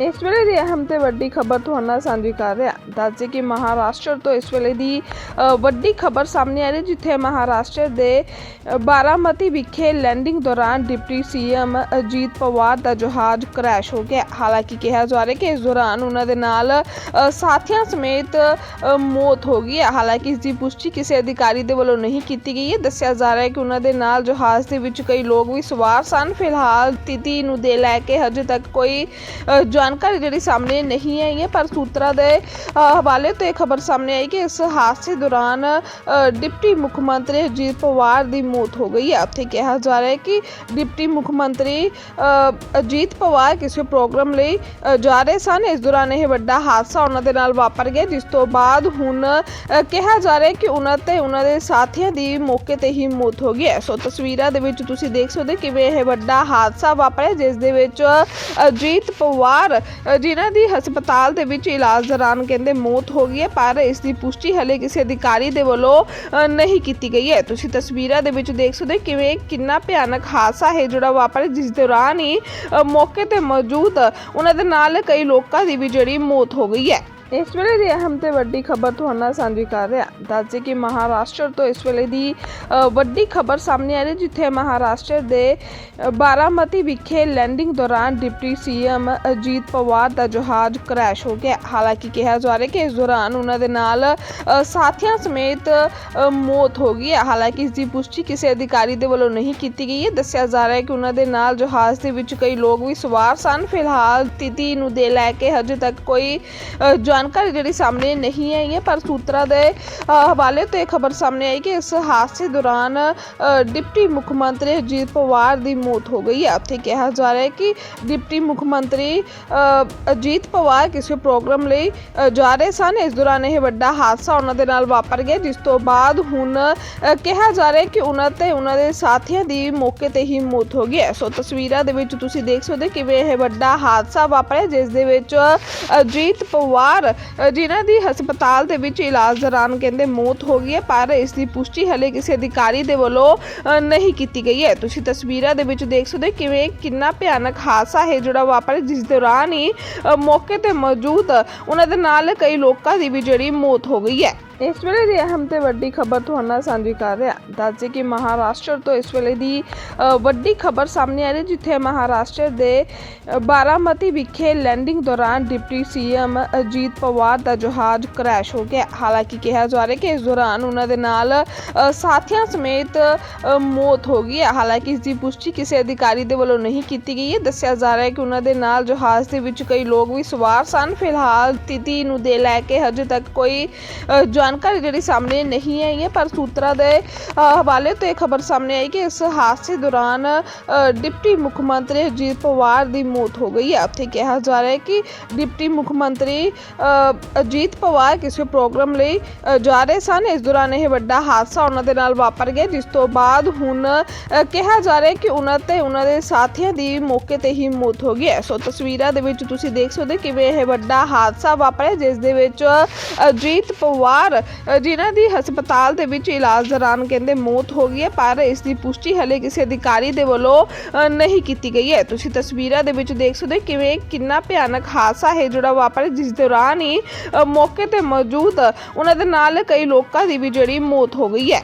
ਇਸ ਵੇਲੇ ਦੀ ਅਹਿਮ ਤੇ ਵੱਡੀ ਖਬਰ ਤੁਹਾਨੂੰ ਨਾਲ ਸਾਂਝੀ ਕਰ ਰਿਹਾ। ਦੱਸਦੇ ਕਿ ਮਹਾਰਾਸ਼ਟਰ ਤੋਂ ਇਸ ਵੇਲੇ ਦੀ ਵੱਡੀ ਖਬਰ ਸਾਹਮਣੇ ਆ ਰਹੀ ਜਿੱਥੇ ਮਹਾਰਾਸ਼ਟਰ ਦੇ ਬਾਰਾਮਤੀ ਵਿਖੇ ਲੈਂਡਿੰਗ ਦੌਰਾਨ ਡਿਪਟੀ ਸੀਐਮ ਅਜੀਤ ਪਵਾਰ ਦਾ ਜਹਾਜ਼ ਕ੍ਰੈਸ਼ ਹੋ ਗਿਆ। ਹਾਲਾਂਕਿ ਕਿਹਾ ਜਾ ਰਿਹਾ ਕਿ ਇਸ ਦੌਰਾਨ ਉਹਨਾਂ ਦੇ ਨਾਲ ਸਾਥੀਆਂ ਸਮੇਤ ਮੌਤ ਹੋ ਗਈ ਹੈ। ਹਾਲਾਂਕਿ ਇਸ ਦੀ ਪੁਸ਼ਟੀ ਕਿਸੇ ਅਧਿਕਾਰੀ ਦੇ ਵੱਲੋਂ ਨਹੀਂ ਕੀਤੀ ਗਈ ਹੈ। ਦੱਸਿਆ ਜਾ ਰਿਹਾ ਹੈ ਕਿ ਉਹਨਾਂ ਦੇ ਨਾਲ ਜਹਾਜ਼ ਦੇ ਵਿੱਚ ਕਈ ਲੋਕ ਵੀ ਸਵਾਰ ਸਨ। ਫਿਲਹਾਲ ਸਥਿਤੀ ਨੂੰ ਦੇ ਲੈ ਕੇ ਹਜੇ ਤੱਕ ਕੋਈ ਜਾਣਕਾਰੀ ਜਿਹੜੀ ਸਾਹਮਣੇ ਨਹੀਂ ਆਈ ਹੈ, ਪਰ ਸੂਤਰਾਂ ਦੇ ਹਵਾਲੇ ਤੋਂ ਇਹ ਖਬਰ ਸਾਹਮਣੇ ਆਈ ਕਿ ਇਸ ਹਾਦਸੇ ਦੌਰਾਨ ਡਿਪਟੀ ਮੁੱਖ ਮੰਤਰੀ ਅਜੀਤ ਪਵਾਰ ਦੀ ਮੌਤ ਹੋ ਗਈ ਹੈ। ਉੱਥੇ ਕਿਹਾ ਜਾ ਰਿਹਾ ਹੈ ਕਿ ਡਿਪਟੀ ਮੁੱਖ ਮੰਤਰੀ ਅਜੀਤ ਪਵਾਰ ਕਿਸੇ ਪ੍ਰੋਗਰਾਮ ਲਈ ਜਾ ਰਹੇ ਸਨ। ਇਸ ਦੌਰਾਨ ਇਹ ਵੱਡਾ ਹਾਦਸਾ ਉਹਨਾਂ ਦੇ ਨਾਲ ਵਾਪਰ ਗਿਆ, ਜਿਸ ਤੋਂ ਬਾਅਦ ਹੁਣ ਕਿਹਾ ਜਾ ਰਿਹਾ ਹੈ ਕਿ ਉਹਨਾਂ ਤੇ ਉਹਨਾਂ ਦੇ ਸਾਥੀਆਂ ਦੀ ਮੌਕੇ ਤੇ ਹੀ ਮੌਤ ਹੋ ਗਈ ਹੈ। ਸੋ ਤਸਵੀਰਾਂ ਦੇ ਵਿੱਚ ਤੁਸੀਂ ਦੇਖ ਸਕਦੇ ਹੋ ਕਿਵੇਂ ਇਹ ਵੱਡਾ ਹਾਦਸਾ ਵਾਪਰਿਆ, ਜਿਸ ਦੇ ਵਿੱਚ ਅਜੀਤ ਪਵਾਰ ਅ, ਜਿਨ੍ਹਾਂ ਦੀ ਹਸਪਤਾਲ ਦੇ ਵਿੱਚ ਇਲਾਜ ਦੌਰਾਨ ਕਹਿੰਦੇ ਮੌਤ ਹੋ ਗਈ ਹੈ ਪਰ ਇਸ ਦੀ ਪੁਸ਼ਟੀ ਹਲੇ ਕਿਸੇ ਅਧਿਕਾਰੀ ਦੇ ਵੱਲੋਂ ਨਹੀਂ ਕੀਤੀ ਗਈ ਹੈ। ਤੁਸੀਂ ਤਸਵੀਰਾਂ ਦੇ ਵਿੱਚ ਦੇਖ ਸਕਦੇ ਹੋ ਕਿਵੇਂ ਕਿੰਨਾ ਭਿਆਨਕ ਹਾਦਸਾ ਹੈ ਜਿਹੜਾ ਵਾਪਰਿਆ ਜਿਸ ਦੌਰਾਨ ਹੀ ਮੌਕੇ ਤੇ ਮੌਜੂਦ ਉਹਨਾਂ ਦੇ ਨਾਲ ਕਈ ਲੋਕਾਂ ਦੀ ਵੀ ਜਿਹੜੀ ਮੌਤ ਹੋ ਗਈ ਹੈ। ਇਸ ਵੇਲੇ ਦੀ ਅਹਿਮ ਤੇ ਵੱਡੀ ਖਬਰ ਤੁਹਾਨੂੰ ਨਾਲ ਸਾਂਝੀ ਕਰ ਰਿਹਾ। ਦੱਸਦੇ ਕਿ ਮਹਾਰਾਸ਼ਟਰ ਤੋਂ ਇਸ ਵੇਲੇ ਦੀ ਵੱਡੀ ਖਬਰ ਸਾਹਮਣੇ ਆ ਰਹੀ ਜਿੱਥੇ ਮਹਾਰਾਸ਼ਟਰ ਦੇ ਬਾਰਾਮਤੀ ਵਿਖੇ ਲੈਂਡਿੰਗ ਦੌਰਾਨ ਡਿਪਟੀ ਸੀਐਮ ਅਜੀਤ ਪਵਾਰ ਦਾ ਜਹਾਜ਼ ਕ੍ਰੈਸ਼ ਹੋ ਗਿਆ। ਹਾਲਾਂਕਿ ਕਿਹਾ ਜਾ ਰਿਹਾ ਕਿ ਇਸ ਦੌਰਾਨ ਉਹਨਾਂ ਦੇ ਨਾਲ ਸਾਥੀਆਂ ਸਮੇਤ ਮੌਤ ਹੋ ਗਈ ਹੈ। ਹਾਲਾਂਕਿ ਇਸ ਦੀ ਪੁਸ਼ਟੀ ਕਿਸੇ ਅਧਿਕਾਰੀ ਦੇ ਵੱਲੋਂ ਨਹੀਂ ਕੀਤੀ ਗਈ ਹੈ। ਦੱਸਿਆ ਜਾ ਰਿਹਾ ਹੈ ਕਿ ਉਹਨਾਂ ਦੇ ਨਾਲ ਜਹਾਜ਼ ਦੇ ਵਿੱਚ ਕਈ ਲੋਕ ਵੀ ਸਵਾਰ ਸਨ। ਫਿਲਹਾਲ ਸਥਿਤੀ ਨੂੰ ਦੇ ਲੈ ਕੇ ਹਜੇ ਤੱਕ ਕੋਈ ਅ, ਜਾਣਕਾਰੀ ਜਿਹੜੀ ਸਾਹਮਣੇ ਨਹੀਂ ਆਈ ਹੈ, ਪਰ ਸੂਤਰਾਂ ਦੇ ਹਵਾਲੇ ਤੋਂ ਇਹ ਖਬਰ ਸਾਹਮਣੇ ਆਈ ਕਿ ਇਸ ਹਾਦਸੇ ਦੌਰਾਨ ਡਿਪਟੀ ਮੁੱਖ ਮੰਤਰੀ ਅਜੀਤ ਪਵਾਰ ਦੀ ਮੌਤ ਹੋ ਗਈ ਹੈ। ਉੱਥੇ ਕਿਹਾ ਜਾ ਰਿਹਾ ਹੈ ਕਿ ਡਿਪਟੀ ਮੁੱਖ ਮੰਤਰੀ ਅਜੀਤ ਪਵਾਰ ਕਿਸੇ ਪ੍ਰੋਗਰਾਮ ਲਈ ਜਾ ਰਹੇ ਸਨ। ਇਸ ਦੌਰਾਨ ਇਹ ਵੱਡਾ ਹਾਦਸਾ ਉਹਨਾਂ ਦੇ ਨਾਲ ਵਾਪਰ ਗਿਆ, ਜਿਸ ਤੋਂ ਬਾਅਦ ਹੁਣ ਕਿਹਾ ਜਾ ਰਿਹਾ ਹੈ ਕਿ ਉਹਨਾਂ ਤੇ ਉਹਨਾਂ ਦੇ ਸਾਥੀਆਂ ਦੀ ਮੌਕੇ ਤੇ ਹੀ ਮੌਤ ਹੋ ਗਈ ਹੈ। ਸੋ ਤਸਵੀਰਾਂ ਦੇ ਵਿੱਚ ਤੁਸੀਂ ਦੇਖ ਸਕਦੇ ਹੋ ਕਿਵੇਂ ਇਹ ਵੱਡਾ ਹਾਦਸਾ ਵਾਪਰਿਆ, ਜਿਸ ਦੇ ਵਿੱਚ ਅਜੀਤ ਪਵਾਰ ਜਿਨ੍ਹਾਂ ਦੀ ਹਸਪਤਾਲ ਦੇ ਵਿੱਚ ਇਲਾਜ ਦੌਰਾਨ ਕਹਿੰਦੇ ਮੌਤ ਹੋ ਗਈ ਹੈ, ਪਰ ਇਸ ਦੀ ਪੁਸ਼ਟੀ ਹਲੇ ਕਿਸੇ ਅਧਿਕਾਰੀ ਦੇ ਵੱਲੋਂ ਨਹੀਂ ਕੀਤੀ ਗਈ ਹੈ। ਤੁਸੀਂ ਤਸਵੀਰਾਂ ਦੇ ਵਿੱਚ ਦੇਖ ਸਕਦੇ ਹੋ ਕਿਵੇਂ ਕਿੰਨਾ ਭਿਆਨਕ ਹਾਦਸਾ ਹੈ ਜਿਹੜਾ ਵਾਪਰਿਆ, ਜਿਸ ਦੌਰਾਨ ਹੀ ਮੌਕੇ ਤੇ ਮੌਜੂਦ ਉਹਨਾਂ ਦੇ ਨਾਲ ਕਈ ਲੋਕਾਂ ਦੀ ਵੀ ਜਿਹੜੀ ਮੌਤ ਹੋ ਗਈ ਹੈ। ਇਸ ਵੇਲੇ ਦੀ ਅਹਿਮ ਤੇ ਵੱਡੀ ਖਬਰ ਤੁਹਾਨੂੰ ਨਾਲ ਸਾਂਝੀ ਕਰ ਰਿਹਾ। ਦੱਸਦੇ ਕਿ ਮਹਾਰਾਸ਼ਟਰ ਤੋਂ ਇਸ ਵੇਲੇ ਦੀ ਵੱਡੀ ਖਬਰ ਸਾਹਮਣੇ ਆ ਰਹੀ ਜਿੱਥੇ ਮਹਾਰਾਸ਼ਟਰ ਦੇ ਬਾਰਾਮਤੀ ਵਿਖੇ ਲੈਂਡਿੰਗ ਦੌਰਾਨ ਡਿਪਟੀ ਸੀਐਮ ਅਜੀਤ ਪਵਾਰ ਦਾ ਜਹਾਜ਼ ਕ੍ਰੈਸ਼ ਹੋ ਗਿਆ। ਹਾਲਾਂਕਿ ਕਿਹਾ ਜਾ ਰਿਹਾ ਕਿ ਇਸ ਦੌਰਾਨ ਉਹਨਾਂ ਦੇ ਨਾਲ ਸਾਥੀਆਂ ਸਮੇਤ ਮੌਤ ਹੋ ਗਈ ਹੈ। ਹਾਲਾਂਕਿ ਇਸ ਦੀ ਪੁਸ਼ਟੀ ਕਿਸੇ ਅਧਿਕਾਰੀ ਦੇ ਵੱਲੋਂ ਨਹੀਂ ਕੀਤੀ ਗਈ ਹੈ। ਦੱਸਿਆ ਜਾ ਰਿਹਾ ਹੈ ਕਿ ਉਹਨਾਂ ਦੇ ਨਾਲ ਜਹਾਜ਼ ਦੇ ਵਿੱਚ ਕਈ ਲੋਕ ਵੀ ਸਵਾਰ ਸਨ। ਫਿਲਹਾਲ ਸਥਿਤੀ ਨੂੰ ਦੇ ਲੈ ਕੇ ਹਜੇ ਤੱਕ ਕੋਈ ਅ, ਜਾਣਕਾਰੀ ਜਿਹੜੀ ਸਾਹਮਣੇ ਨਹੀਂ ਆਈ ਹੈ, ਪਰ ਸੂਤਰਾਂ ਦੇ ਹਵਾਲੇ ਤੋਂ ਇਹ ਖਬਰ ਸਾਹਮਣੇ ਆਈ ਕਿ ਇਸ ਹਾਦਸੇ ਦੌਰਾਨ ਡਿਪਟੀ ਮੁੱਖ ਮੰਤਰੀ ਅਜੀਤ ਪਵਾਰ ਦੀ ਮੌਤ ਹੋ ਗਈ ਹੈ। ਉੱਥੇ ਕਿਹਾ ਜਾ ਰਿਹਾ ਹੈ ਕਿ ਡਿਪਟੀ ਮੁੱਖ ਮੰਤਰੀ ਅਜੀਤ ਪਵਾਰ ਕਿਸੇ ਪ੍ਰੋਗਰਾਮ ਲਈ ਜਾ ਰਹੇ ਸਨ। ਇਸ ਦੌਰਾਨ ਇਹ ਵੱਡਾ ਹਾਦਸਾ ਉਹਨਾਂ ਦੇ ਨਾਲ ਵਾਪਰ ਗਿਆ, ਜਿਸ ਤੋਂ ਬਾਅਦ ਹੁਣ ਕਿਹਾ ਜਾ ਰਿਹਾ ਹੈ ਕਿ ਉਹਨਾਂ ਤੇ ਉਹਨਾਂ ਦੇ ਸਾਥੀਆਂ ਦੀ ਮੌਕੇ ਤੇ ਹੀ ਮੌਤ ਹੋ ਗਈ ਹੈ। ਸੋ ਤਸਵੀਰਾਂ ਦੇ ਵਿੱਚ ਤੁਸੀਂ ਦੇਖ ਸਕਦੇ ਹੋ ਕਿਵੇਂ ਇਹ ਵੱਡਾ ਹਾਦਸਾ ਵਾਪਰਿਆ, ਜਿਸ ਦੇ ਵਿੱਚ ਅਜੀਤ ਪਵਾਰ ਅ, ਜਿਨ੍ਹਾਂ ਦੀ ਹਸਪਤਾਲ ਦੇ ਵਿੱਚ ਇਲਾਜ ਦੌਰਾਨ ਕਹਿੰਦੇ ਮੌਤ ਹੋ ਗਈ ਹੈ ਪਰ ਇਸ ਦੀ ਪੁਸ਼ਟੀ ਹਲੇ ਕਿਸੇ ਅਧਿਕਾਰੀ ਦੇ ਵੱਲੋਂ ਅ, ਨਹੀਂ ਕੀਤੀ ਗਈ ਹੈ। ਤੁਸੀਂ ਤਸਵੀਰਾਂ ਦੇ ਵਿੱਚ ਦੇਖ ਸਕਦੇ ਹੋ ਕਿਵੇਂ ਕਿੰਨਾ ਭਿਆਨਕ ਹਾਦਸਾ ਹੈ ਜਿਹੜਾ ਵਾਪਰਿਆ ਜਿਸ ਦੌਰਾਨ ਹੀ ਮੌਕੇ ਤੇ ਮੌਜੂਦ ਉਹਨਾਂ ਦੇ ਨਾਲ ਕਈ ਲੋਕਾਂ ਦੀ ਵੀ ਜਿਹੜੀ ਮੌਤ ਹੋ ਗਈ ਹੈ।